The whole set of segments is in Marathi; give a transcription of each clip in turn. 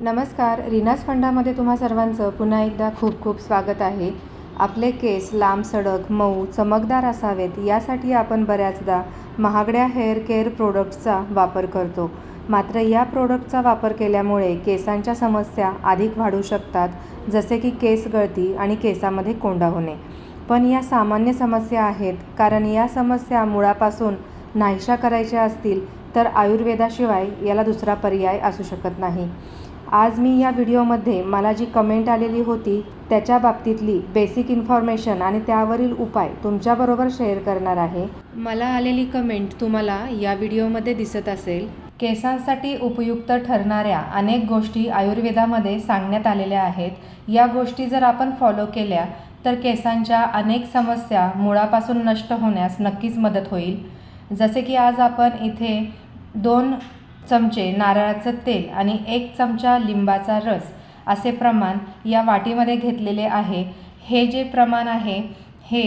नमस्कार रिनास फंडामध्ये तुम्हा सर्वांचं पुन्हा एकदा खूप खूप स्वागत आहे. आपले केस लांब सडक मऊ चमकदार असावेत यासाठी आपण बऱ्याचदा महागड्या हेअर केअर प्रोडक्ट्सचा वापर करतो. मात्र या प्रोडक्टचा वापर केल्यामुळे केसांच्या समस्या अधिक वाढू शकतात जसे की केस गळती आणि केसामध्ये कोंडा होणे. पण या सामान्य समस्या आहेत कारण या समस्या मुळापासून नाहीशा करायच्या असतील तर आयुर्वेदाशिवाय याला दुसरा पर्याय असू शकत नाही. आज मी या व्हिडिओमध्ये मला जी कमेंट आलेली होती त्याच्या बाबतीतली बेसिक इन्फॉर्मेशन आणि त्यावरील उपाय तुमच्याबरोबर शेअर करणार आहे. मला आलेली कमेंट तुम्हाला या व्हिडिओमध्ये दिसत असेल. केसांसाठी उपयुक्त ठरणाऱ्या अनेक गोष्टी आयुर्वेदामध्ये सांगण्यात आलेल्या आहेत. या गोष्टी जर आपण फॉलो केल्या तर केसांच्या अनेक समस्या मुळापासून नष्ट होण्यास नक्कीच मदत होईल. जसे की आज आपण इथे दोन चमचे नारळाचं तेल आणि एक चमचा लिंबाचा रस असे प्रमाण या वाटीमध्ये घेतलेले आहे. हे जे प्रमाण आहे हे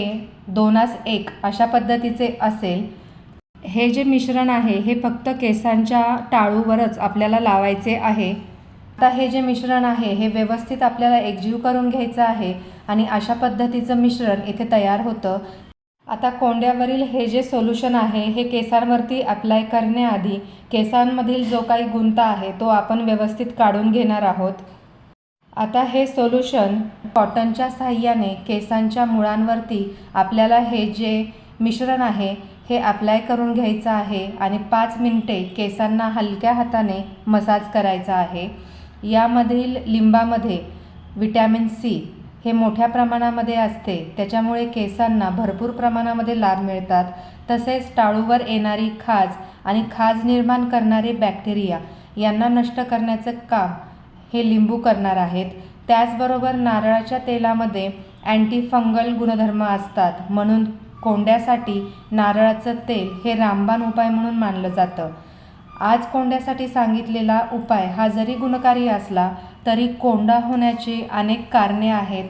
दोनास एक अशा पद्धतीचे असेल. हे जे मिश्रण आहे हे फक्त केसांच्या टाळूवरच आपल्याला लावायचे आहे. आता हे जे मिश्रण आहे हे व्यवस्थित आपल्याला एकजीव करून घ्यायचं आहे आणि अशा पद्धतीचं मिश्रण इथे तयार होतं. आता कोंड्यावरील हे जे सोल्युशन आहे हे केसांवरती अप्लाय करण्याआधी केसांमधील जो काही गुंता आहे तो आपण व्यवस्थित काढून घेणार आहोत. आता हे सोल्युशन कॉटनच्या साह्याने केसांच्या मुळांवरती आपल्याला हे जे मिश्रण आहे हे अप्लाय करून घ्यायचं आहे आणि पाच मिनटे केसांना हलक्या हाताने मसाज करायचा आहे. यामधील लिंबामध्ये विटॅमिन सी हे मोठ्या प्रमाणामध्ये असते. त्याच्यामुळे केसांना भरपूर प्रमाणामध्ये लाभ मिळतात. तसेच टाळूवर येणारी खाज आणि खाज निर्माण करणारे बॅक्टेरिया यांना नष्ट करण्याचं काम हे लिंबू करणार आहेत. त्याचबरोबर नारळाच्या तेलामध्ये अँटीफंगल गुणधर्म असतात. म्हणून कोंड्यासाठी नारळाचं तेल हे रामबाण उपाय म्हणून मानलं जातं. आज कोंड्यासाठी सांगितलेला उपाय हा जरी गुणकारी असला तरी कोंडा होण्याची अनेक कारणे आहेत.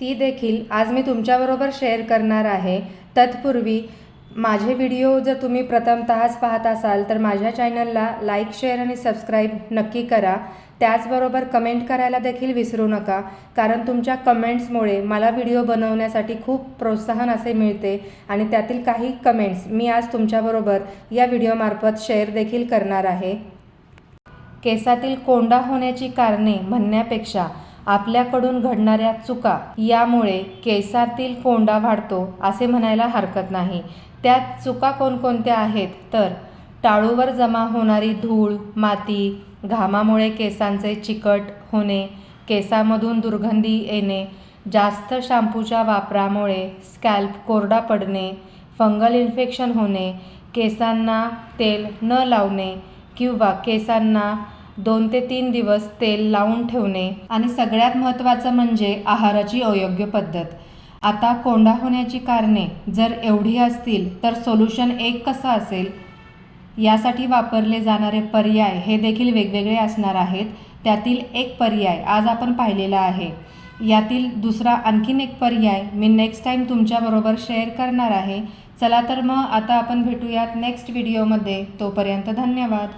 ती देखील आज मी तुमच्याबरोबर शेअर करणार आहे. तत्पूर्वी माझे व्हिडिओ जर तुम्ही प्रथमतःच पाहत असाल तर माझ्या चॅनलला लाईक शेअर आणि सबस्क्राईब नक्की करा. त्याचबरोबर कमेंट करायला देखील विसरू नका कारण तुमच्या कमेंट्समुळे मला व्हिडिओ बनवण्यासाठी खूप प्रोत्साहन असे मिळते आणि त्यातील काही कमेंट्स मी आज तुमच्याबरोबर या व्हिडिओमार्फत शेअर देखील करणार आहे. केसातील कोंडा होण्याची कारणे म्हणण्यापेक्षा आपल्याकडून घडणाऱ्या चुका यामुळे केसातील कोंडा वाढतो असे म्हणायला हरकत नाही. त्या चुका कोणकोणत्या आहेत? तर टाळूवर जमा होणारी धूळ माती घामामुळे केसांचे चिकट होणे केसामधून दुर्गंधी येणे जास्त शॅम्पूच्या वापरामुळे स्कॅल्प कोरडा पडणे फंगल इन्फेक्शन होणे केसांना तेल न लावणे किंवा केसांना दोन ते तीन दिवस तेल लावून ठेवणे आणि सगळ्यात महत्त्वाचं म्हणजे आहाराची अयोग्य पद्धत. आता कोंडा होण्याची कारणे जर एवढी असतील तर सोल्युशन एक कसं असेल? यासाठी वापरले जाणारे पर्याय हे देखील वेगवेगळे असणार आहेत. त्यातील एक पर्याय आज आपण पाहिलेला आहे. यातील दुसरा आणखीन एक पर्याय मी नेक्स्ट टाईम तुमच्याबरोबर शेअर करणार आहे. चला तर मग आता आपण भेटूयात नेक्स्ट व्हिडिओमध्ये तोपर्यंत धन्यवाद.